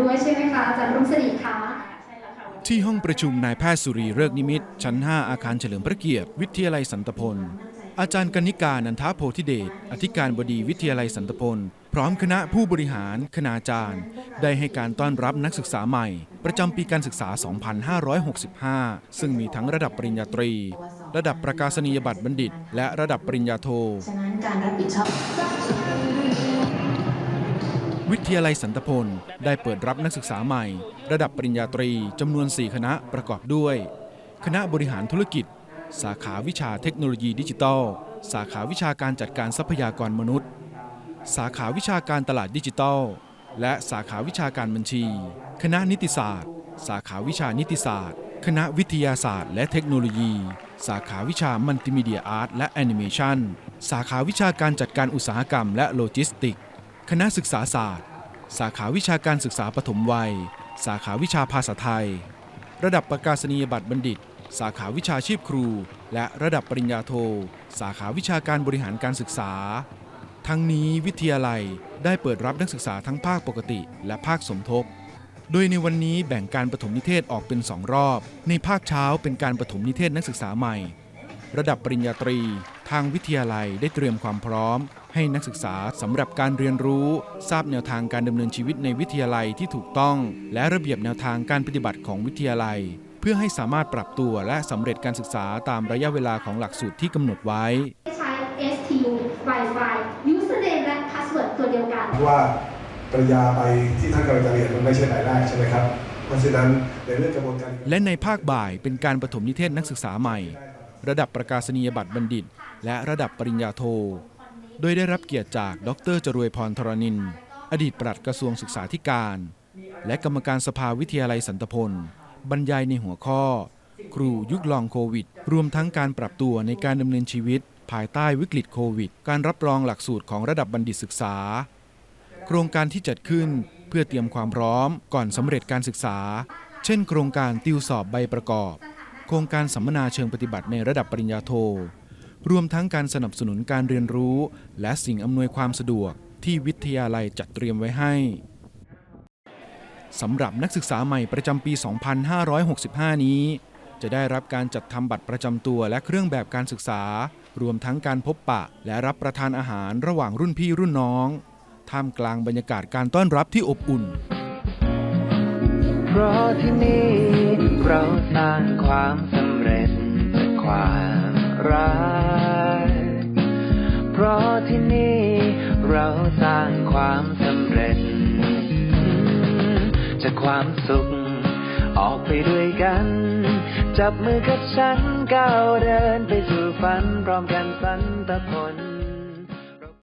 ด้วยใช่ไหมคะอาจารย์รุ่งศรีคะที่ห้องประชุมนายแพทย์สุรีเริกษ์นิมิตรชั้น 5 อาคารเฉลิมพระเกียรติ วิทยาลัยสันตพล อาจารย์กนิการนันทโพธิเดชอธิการบดีวิทยาลัยสันตพล พร้อมคณะผู้บริหารคณาจารย์ ได้ให้การต้อนรับนักศึกษาใหม่ ประจำปีการศึกษา 2565 ซึ่งมีทั้งระดับปริญญาตรี ระดับประกาศนียบัตรบัณฑิต และระดับปริญญาโทฉะนั้นการรับผิดชอบ วิทยาลัยสันตพล ได้เปิดรับนักศึกษาใหม่ ระดับปริญญาตรีจำนวน 4 คณะประกอบด้วย คณะบริหารธุรกิจ สาขาวิชาเทคโนโลยีดิจิทัล สาขาวิชาการจัดการทรัพยากรมนุษย์ สาขาวิชาการตลาดดิจิทัล และสาขาวิชาการบัญชี คณะนิติศาสตร์ สาขาวิชานิติศาสตร์ คณะวิทยาศาสตร์ และเทคโนโลยี สาขาวิชามัลติมีเดียอาร์ตและแอนิเมชันสาขาวิชาการจัดการอุตสาหกรรมและโลจิสติก คณะศึกษาศาสตร์ สาขาวิชาการศึกษาปฐมวัย สาขาวิชาภาษาไทย ระดับประกาศนียบัตรบัณฑิต สาขาวิชาชีพครู และระดับปริญญาโท สาขาวิชาการบริหารการศึกษา ทั้งนี้วิทยาลัยได้เปิดรับนักศึกษาทั้งภาคปกติ และภาคสมทบ โดยในวันนี้แบ่งการปฐมนิเทศออกเป็น2รอบ ในภาคเช้าเป็นการปฐมนิเทศนักศึกษาใหม่ ระดับปริญญาตรี ทางวิทยาลัยได้เตรียมความพร้อม ให้นักศึกษาสำหรับการเรียนรู้ ทราบแนวทางการดำเนินชีวิตในวิทยาลัยที่ถูกต้อง และระเบียบแนวทางการปฏิบัติของวิทยาลัย เพื่อให้สามารถปรับตัวและสำเร็จการศึกษาตามระยะเวลาของหลักสูตรที่กำหนดไว้ ใช้ STU Wi-Fi username และ password ตัวเดียวกัน ว่าปริญญาไปที่ท่านกำลังจะเรียนมันไม่ใช่รายได้ใช่ไหมครับ เพราะฉะนั้นในเรื่องกระบวนการ และในภาคบ่ายเป็นการปฐมนิเทศนักศึกษาใหม่ ระดับประกาศนียบัตรบัณฑิต และระดับปริญญาโท โดยได้รับเกียรติจากดรจรวยพรธรณิน อดีตปลัดกระทรวงศึกษาธิการ และกรรมการสภาวิทยาลัยสันตพล บรรยายในหัวข้อ ครูยุคลองโควิด รวมทั้งการปรับตัวในการดำเนินชีวิต ภายใต้วิกฤตโควิด การรับรองหลักสูตรของระดับบัณฑิตศึกษา โครงการที่จัดขึ้นเพื่อเตรียมความพร้อมก่อนสำเร็จการศึกษา เช่น โครงการติวสอบใบประกอบ โครงการสัมมนาเชิงปฏิบัติในระดับปริญญาโท รวมทั้งการสนับสนุนการเรียนรู้ และสิ่งอำนวยความสะดวกที่วิทยาลัยจัดเตรียมไว้ให้สำหรับนักศึกษาใหม่ประจำปี 2565 นี้ จะได้รับการจัดทำบัตรประจำตัวและเครื่องแบบการศึกษา รวมทั้งการพบปะ และรับประทานอาหารระหว่างรุ่นพี่รุ่นน้อง ท่ามกลางบรรยากาศการต้อนรับที่อบอุ่น เพราะที่นี่ เราสร้างความสำเร็จจากความรัก เพราะที่นี่เราสร้างความสำเร็จ จากความสุข ออกไปด้วยกัน จับมือกับฉันก้าวเดินไปสู่ฝันพร้อมกันสันตะพล